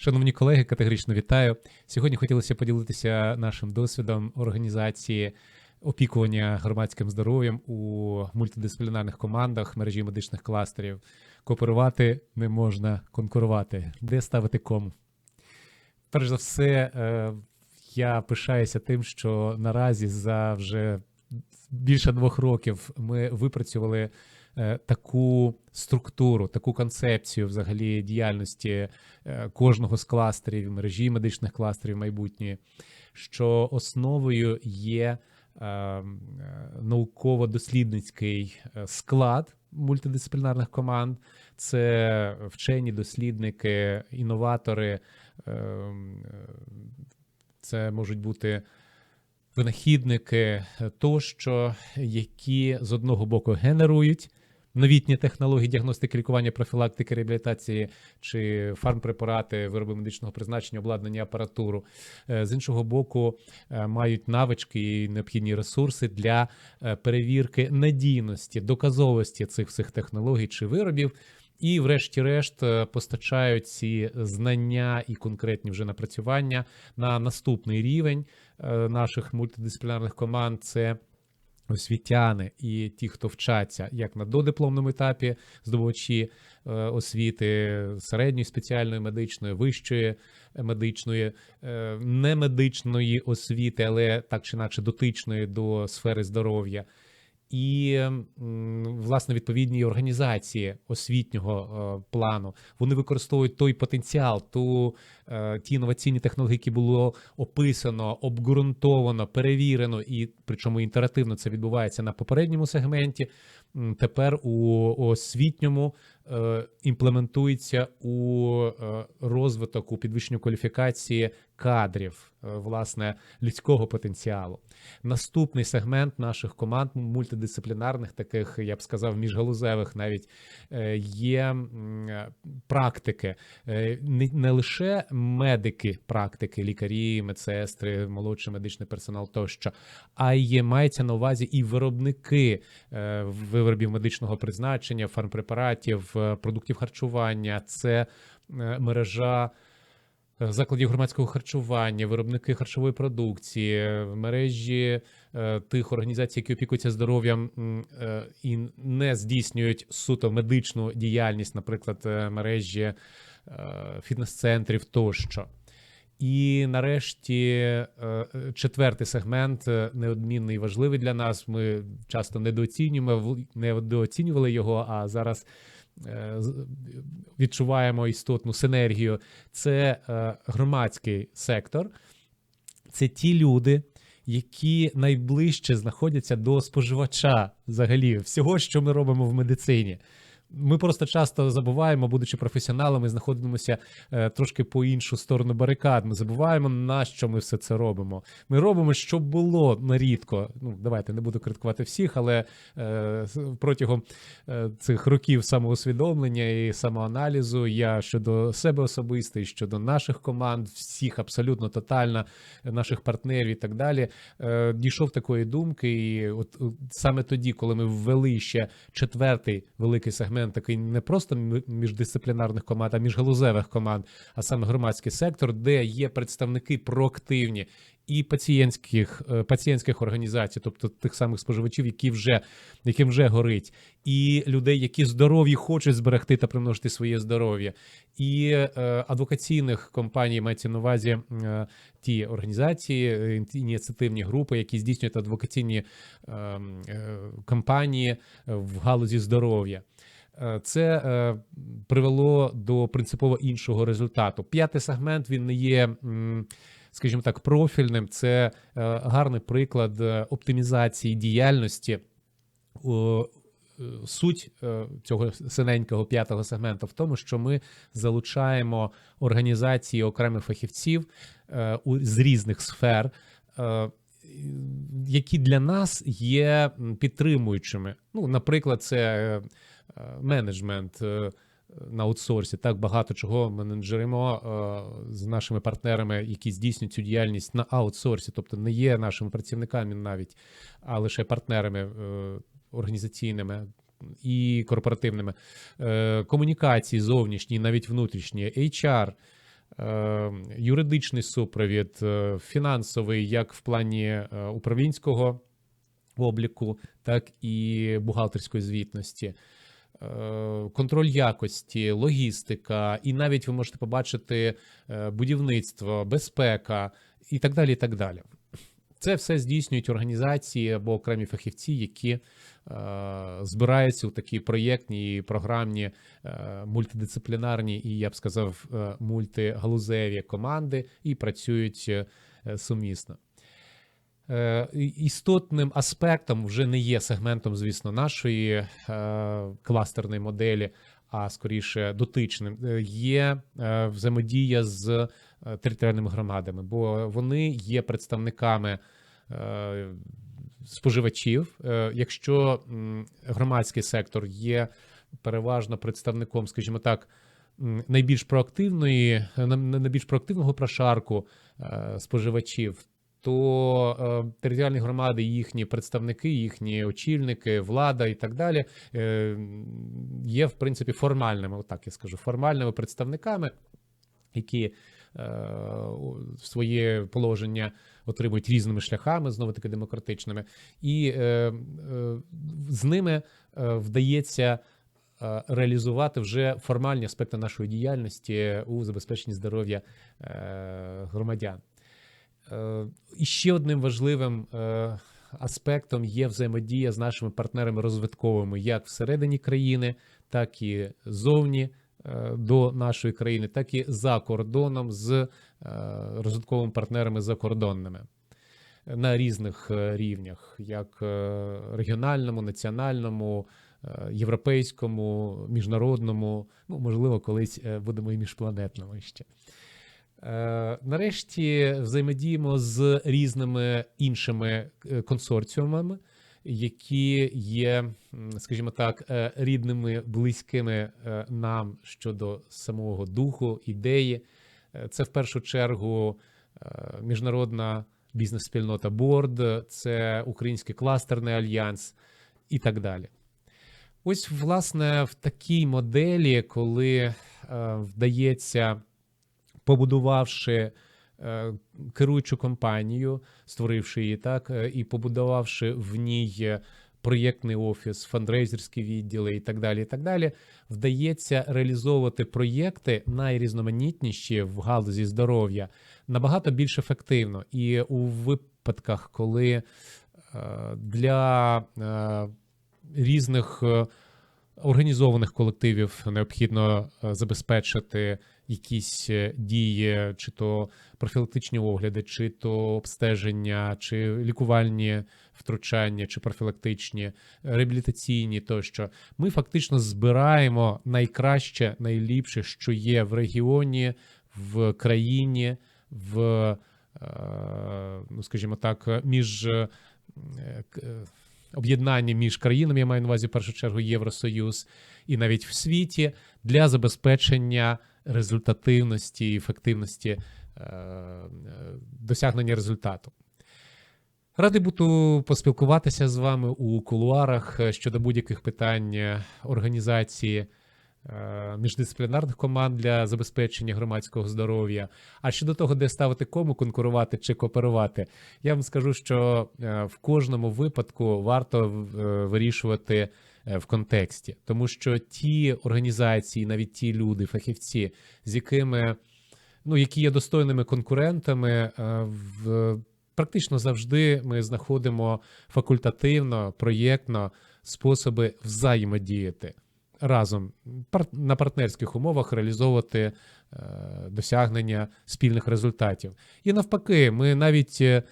Шановні колеги, категорично вітаю. Сьогодні хотілося поділитися нашим досвідом організації опікування громадським здоров'ям у мультидисциплінарних командах мережі медичних кластерів. Кооперувати не можна конкурувати. Де ставити кому? Перш за все, е, я пишаюся тим, що наразі за вже більше двох років ми випрацювали таку структуру, таку концепцію взагалі діяльності е, кожного з кластерів, мережі медичних кластерів майбутньої, що основою є е, е, науково-дослідницький е, склад мультидисциплінарних команд. Це вчені дослідники, інноватори. е, е, Це можуть бути винахідники е, тощо, які з одного боку генерують новітні технології діагностики, лікування, профілактики, реабілітації чи фармпрепарати, вироби медичного призначення, обладнання, апаратуру. Е, З іншого боку, е, мають навички і необхідні ресурси для е, перевірки надійності, доказовості цих всіх технологій чи виробів. І, врешті-решт, постачають ці знання і конкретні вже напрацювання на наступний рівень наших мультидисциплінарних команд. Це освітяни і ті, хто вчаться як на додипломному етапі, здобувачі е, освіти середньої спеціальної медичної, вищої медичної, е, немедичної освіти, але так чи інакше дотичної до сфери здоров'я. І власне відповідні організації освітнього е, плану вони використовують той потенціал, ту е, ті інноваційні технології, які було описано, обґрунтовано, перевірено, і причому інтерактивно це відбувається на попередньому сегменті. Тепер у освітньому імплементується у е, розвиток, у підвищенню кваліфікації кадрів, е, власне, людського потенціалу. Наступний сегмент наших команд мультидисциплінарних, таких я б сказав, міжгалузевих, навіть е, є е, практики, Е, не, лише медики, практики, лікарі, медсестри, молодший медичний персонал тощо, а й мається на увазі і виробники е, виробів медичного призначення, фармпрепаратів, е, продуктів харчування. Це е, мережа е, закладів громадського харчування, виробники харчової продукції, е, мережі е, тих організацій, які опікуються здоров'ям е, і не здійснюють суто медичну діяльність, наприклад, е, мережі е, фітнес-центрів тощо. І нарешті е, е, четвертий сегмент е, неодмінний і важливий для нас. Ми часто недооцінюємо, недооцінювали його, а зараз е, відчуваємо істотну синергію. Це е, громадський сектор, це ті люди, які найближче знаходяться до споживача взагалі всього, що ми робимо в медицині. Ми просто часто забуваємо, будучи професіоналами, знаходимося е, трошки по іншу сторону барикад. Ми забуваємо, на що ми все це робимо. Ми робимо, що було нарідко. Ну, давайте не буду критикувати всіх, але е, протягом е, цих років самоусвідомлення і самоаналізу я щодо себе особисто і щодо наших команд, всіх абсолютно тотально, е, наших партнерів і так далі, е, дійшов такої думки. І от, от саме тоді, коли ми ввели ще четвертий великий сегмент, такий не просто міждисциплінарних команд, а міжгалузевих команд, а саме громадський сектор, де є представники проактивні і пацієнтських, е, пацієнтських організацій, тобто тих самих споживачів, які вже, яким вже горить, і людей, які здорові хочуть зберегти та примножити своє здоров'я, і е, адвокаційних компаній мається на увазі е, ті організації, е, ініціативні групи, які здійснюють адвокаційні е, е, кампанії в галузі здоров'я. Е, Це е, привело до принципово іншого результату. П'ятий сегмент він не є, скажімо так, профільним. Це е, гарний приклад оптимізації діяльності. Суть цього синенького п'ятого сегменту в тому, що ми залучаємо організації окремих фахівців з різних сфер, які для нас є підтримуючими. Ну, наприклад, це менеджмент е, на аутсорсі. Так багато чого менеджеримо е, з нашими партнерами, які здійснюють цю діяльність на аутсорсі, тобто не є нашими працівниками навіть, а лише партнерами е, організаційними. І корпоративними комунікації зовнішні, навіть внутрішні, HR, юридичний супровід, фінансовий, як в плані управлінського обліку, так і бухгалтерської звітності. Е, Контроль якості, логістика, і навіть ви можете побачити е, будівництво, безпека і так далі. і так далі. Це все здійснюють організації або окремі фахівці, які е, збираються у такі проєктні програмні, е, мультидисциплінарні і, я б сказав, е, мультигалузеві команди і працюють сумісно. Е, Істотним аспектом вже не є сегментом, звісно, нашої е, кластерної моделі, а скоріше дотичним, е, є взаємодія з територіальними громадами, бо вони є представниками споживачів. Якщо громадський сектор є переважно представником, скажімо так, найбільш проактивної, на- на- найбільш проактивного прошарку споживачів, то е, територіальні громади, їхні представники, їхні очільники, влада і так далі е, є в принципі формальними, отак я скажу, формальними представниками, які е, своє положення отримують різними шляхами, знову таки демократичними, і з ними вдається реалізувати вже формальні аспекти нашої діяльності у забезпеченні здоров'я громадян. Е, І ще одним важливим е, аспектом є взаємодія з нашими партнерами розвитковими як всередині країни, так і зовні е, до нашої країни, так і за кордоном з розвитковими партнерами закордонними на різних рівнях, як регіональному, національному, європейському, міжнародному, ну можливо, колись будемо і міжпланетному ще. Е, Нарешті взаємодіємо з різними іншими е, консорціумами, які є, скажімо так, е, рідними, близькими нам щодо самого духу, ідеї. Це в першу чергу міжнародна бізнес-спільнота Борд, це Український кластерний альянс і так далі. Ось, власне, в такій моделі, коли вдається побудувавши е, керуючу компанію, створивши її так, е, і побудувавши в ній е, проєктний офіс, фандрейзерські відділи і так далі, і так далі, вдається реалізовувати проєкти найрізноманітніші в галузі здоров'я набагато більш ефективно. І у випадках, коли для різних організованих колективів необхідно забезпечити якісь е, дії, чи то профілактичні огляди, чи то обстеження, чи лікувальні втручання, чи профілактичні, реабілітаційні тощо. Ми фактично збираємо найкраще, найліпше, що є в регіоні, в країні, в, е, ну скажімо так, між е, об'єднання між країнами, я маю на увазі в першу чергу Євросоюз, і навіть в світі для забезпечення результативності ефективності е, е, досягнення результату. Радий буду поспілкуватися з вами у кулуарах е, щодо будь-яких питань організації міждисциплінарних команд для забезпечення громадського здоров'я. А щодо того, де ставити кому конкурувати чи кооперувати, я вам скажу, що в кожному випадку варто вирішувати в контексті, тому що ті організації, навіть ті люди, фахівці, з якими ну, які є достойними конкурентами, е, в практично завжди ми знаходимо факультативно, проєктно способи взаємодіяти разом на партнерських умовах реалізовувати е, досягнення спільних результатів. І навпаки, ми навіть е, е,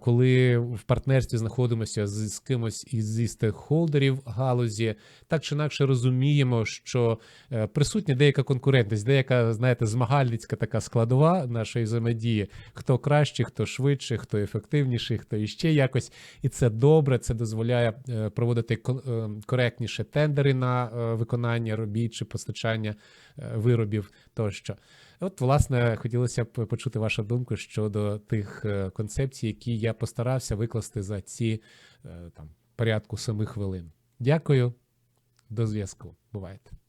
коли в партнерстві знаходимося з, з кимось із стейкхолдерів галузі, так чи інакше розуміємо, що е, присутня деяка конкурентність, деяка, знаєте, змагальницька така складова нашої взаємодії, хто краще, хто швидше, хто ефективніший, хто іще якось. І це добре, це дозволяє е, проводити е, коректніше тендери на е, виконання робіт чи постачання е, виробів тощо. От, власне, хотілося б почути вашу думку щодо тих е, концепцій, які я постарався викласти за ці е, там порядку семи хвилин. Дякую, до зв'язку. Бувайте.